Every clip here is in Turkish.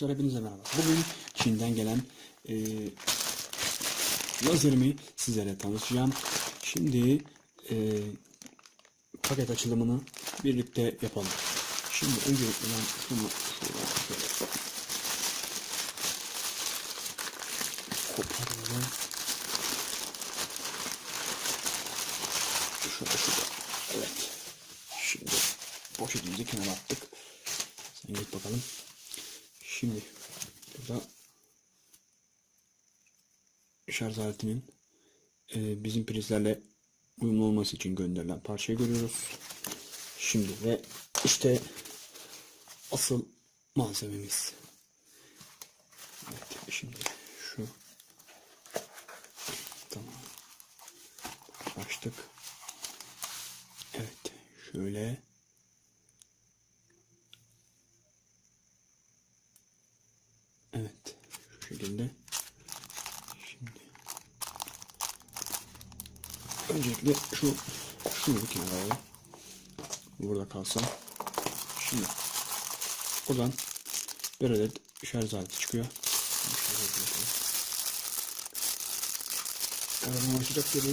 dostlar hepinize merhaba. Bugün Çin'den gelen e, lazerimi sizlere tanıtacağım. Şimdi e, paket açılımını birlikte yapalım. Şimdi öncelikle ben şunu şöyle koparıyorum. Şurada şurada. Evet. Şimdi poşetimizi kenara attık. Sen git bakalım. Şimdi burada şarj aletinin e, bizim prizlerle uyumlu olması için gönderilen parçayı görüyoruz. Şimdi ve işte asıl malzememiz. Evet şimdi şu tamam açtık. Evet şöyle Evet. Şu şekilde. Şimdi. Öncelikle şu şunu kenara. Burada kalsın. Şimdi buradan bir adet şarj aleti çıkıyor. Arabanın açacak yeri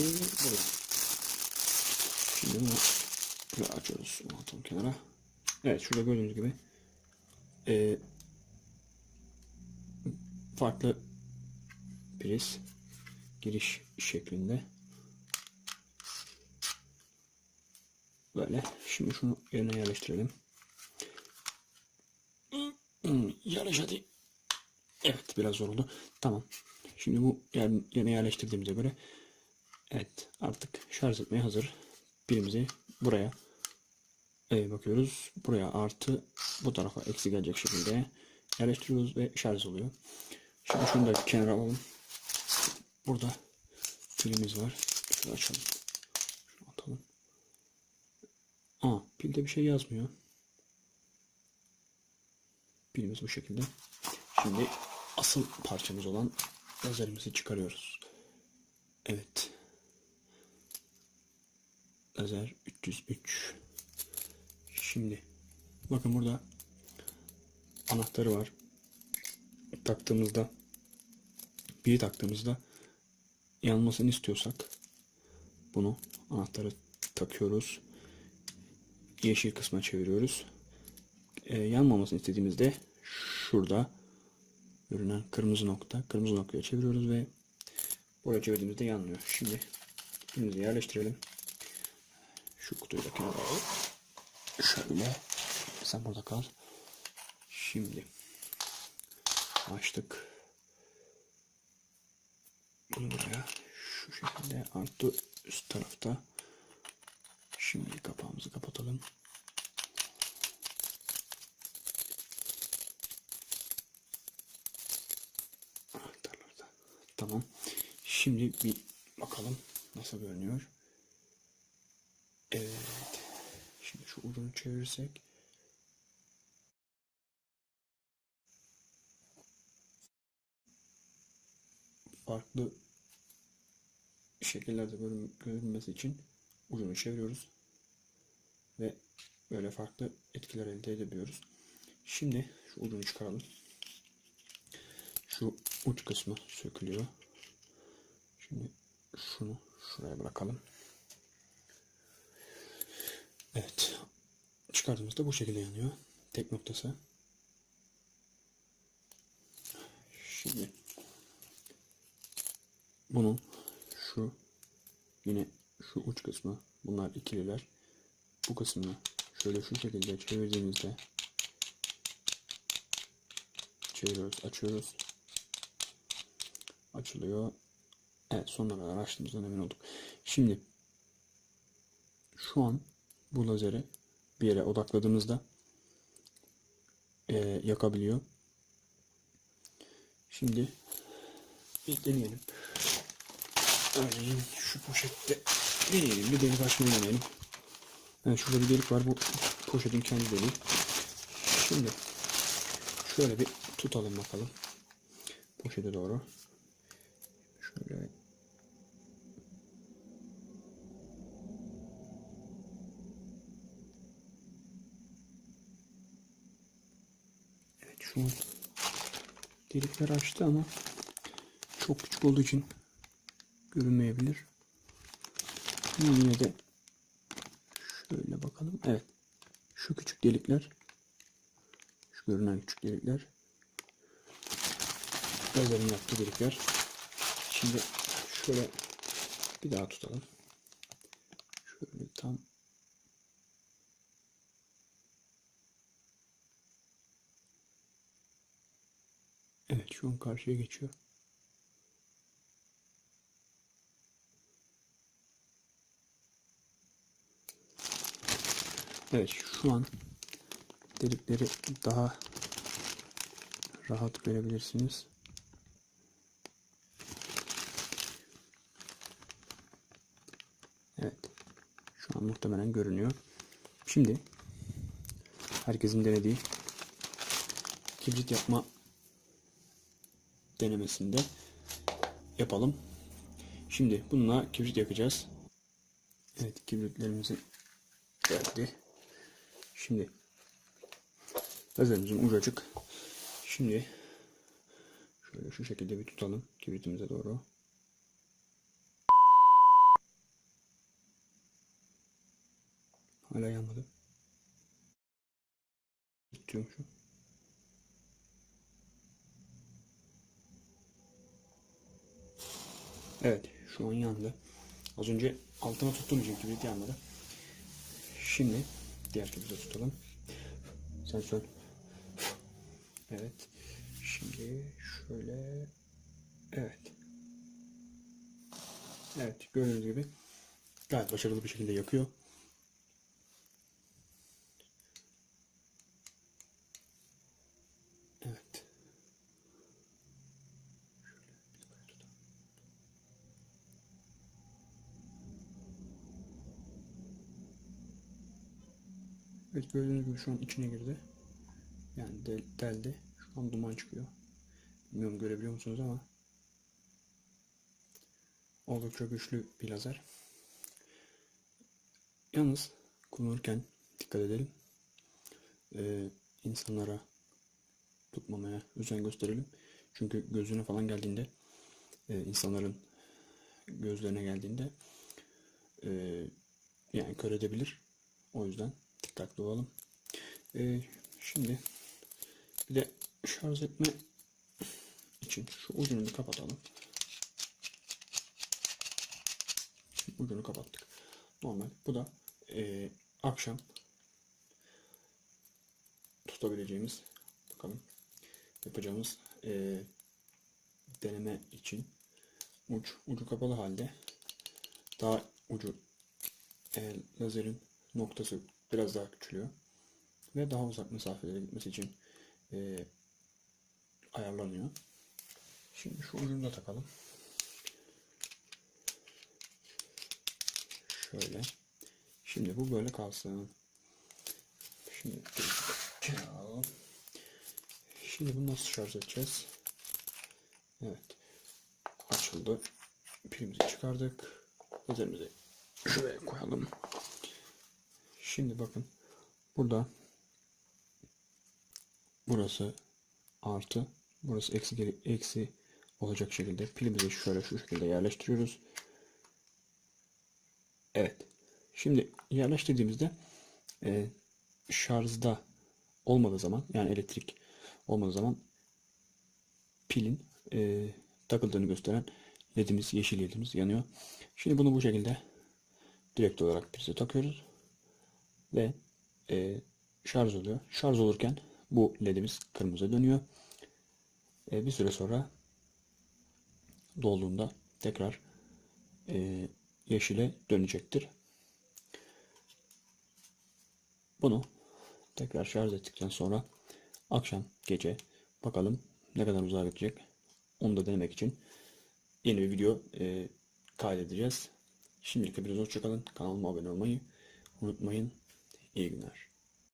burada. Şimdi bunu açıyoruz. Atalım kenara. Evet şurada gördüğünüz gibi ee, farklı priz giriş şeklinde. Böyle. Şimdi şunu yerine yerleştirelim. Yarış. Evet biraz zor oldu. Tamam. Şimdi bu yer, yerine yerleştirdiğimize göre evet artık şarj etmeye hazır. Birimizi buraya e, bakıyoruz. Buraya artı bu tarafa eksi gelecek şekilde yerleştiriyoruz ve şarj oluyor. Şimdi şunu da kenara alalım. Burada pilimiz var. Şunu açalım. Şunu atalım. Aa, pilde bir şey yazmıyor. Pilimiz bu şekilde. Şimdi asıl parçamız olan lazerimizi çıkarıyoruz. Evet. Lazer 303. Şimdi bakın burada anahtarı var. Taktığımızda bir taktığımızda yanmasını istiyorsak bunu anahtarı takıyoruz. Yeşil kısma çeviriyoruz. Ee, yanmamasını istediğimizde şurada görünen kırmızı nokta kırmızı noktaya çeviriyoruz ve buraya çevirdiğimizde yanmıyor. Şimdi elimizi yerleştirelim. Şu kutuyu da kenara alalım. Şöyle sen burada kal. Şimdi açtık. Bunu buraya şu şekilde artı üst tarafta. Şimdi kapağımızı kapatalım. Tamam. Şimdi bir bakalım nasıl görünüyor. Evet. Şimdi şu ucunu çevirirsek. Farklı şekillerde görün- görünmesi için ucunu çeviriyoruz. Ve böyle farklı etkiler elde edebiliyoruz. Şimdi şu ucunu çıkaralım. Şu uç kısmı sökülüyor. Şimdi şunu şuraya bırakalım. Evet. Çıkardığımızda bu şekilde yanıyor. Tek noktası. Şimdi bunun şu yine şu uç kısmı bunlar ikililer. Bu kısmını şöyle şu şekilde çevirdiğimizde çeviriyoruz, açıyoruz. Açılıyor. Evet sonuna kadar açtığımızdan emin olduk. Şimdi şu an bu lazeri bir yere odakladığımızda eee, yakabiliyor. Şimdi bir deneyelim. Örneğin şu poşette deneyelim. Bir delik açmayı deneyelim. Evet şurada bir delik var. Bu poşetin kendi deliği. Şimdi şöyle bir tutalım bakalım. Poşete doğru. Şöyle Evet şunu delikler açtı ama çok küçük olduğu için görünmeyebilir. Ama yine de şöyle bakalım. Evet. Şu küçük delikler şu görünen küçük delikler Lazer'in yaptığı delikler. Şimdi şöyle bir daha tutalım. Şöyle tam Evet şu an karşıya geçiyor. Evet şu an delikleri daha rahat görebilirsiniz. Evet. Şu an muhtemelen görünüyor. Şimdi herkesin denediği kibrit yapma denemesinde yapalım. Şimdi bununla kibrit yakacağız. Evet kibritlerimizi geldi. Şimdi lazerimizin ucu açık. Şimdi şöyle şu şekilde bir tutalım kibritimize doğru. Hala yanmadı. Tutuyorum şu. Evet şu an yandı. Az önce altına tuttuğum için kibrit yanmadı. Şimdi diğer kibriti tutalım. Sen sor. Evet. Şimdi şöyle. Evet. Evet gördüğünüz gibi gayet başarılı bir şekilde yakıyor. Evet. Evet gördüğünüz gibi şu an içine girdi. Yani del, deldi. Şu an duman çıkıyor. Bilmiyorum görebiliyor musunuz ama oldukça güçlü bir lazer. Yalnız kullanırken dikkat edelim. Ee, insanlara tutmamaya özen gösterelim. Çünkü gözüne falan geldiğinde e, insanların gözlerine geldiğinde e, yani kör edebilir. O yüzden dikkatli olalım. E, şimdi bir de şarj etme için şu ucunu kapatalım. Ucunu kapattık. Normal. Bu da e, akşam tutabileceğimiz bakalım yapacağımız e, deneme için uç ucu kapalı halde daha ucu e, lazerin noktası biraz daha küçülüyor ve daha uzak mesafelere gitmesi için e, ayarlanıyor. Şimdi şu ucunu da takalım. Şöyle. Şimdi bu böyle kalsın. Şimdi. Şimdi bunu nasıl şarj edeceğiz? Evet. Açıldı. Pilimizi çıkardık. Üzerimize şuraya koyalım. Şimdi bakın. Burada burası artı burası eksi eksi olacak şekilde pilimizi şöyle şu şekilde yerleştiriyoruz. Evet. Şimdi yerleştirdiğimizde e, şarjda olmadığı zaman yani elektrik olmadığı zaman pilin e, takıldığını gösteren ledimiz, yeşil ledimiz yanıyor. Şimdi bunu bu şekilde direkt olarak prize takıyoruz ve e, şarj oluyor. Şarj olurken bu ledimiz kırmızı dönüyor. E, bir süre sonra dolduğunda tekrar e, yeşile dönecektir. Bunu tekrar şarj ettikten sonra akşam gece bakalım ne kadar uzağa gidecek. Onu da denemek için yeni bir video e, kaydedeceğiz. Şimdilik hepiniz hoşçakalın. Kanalıma abone olmayı unutmayın. İyi günler.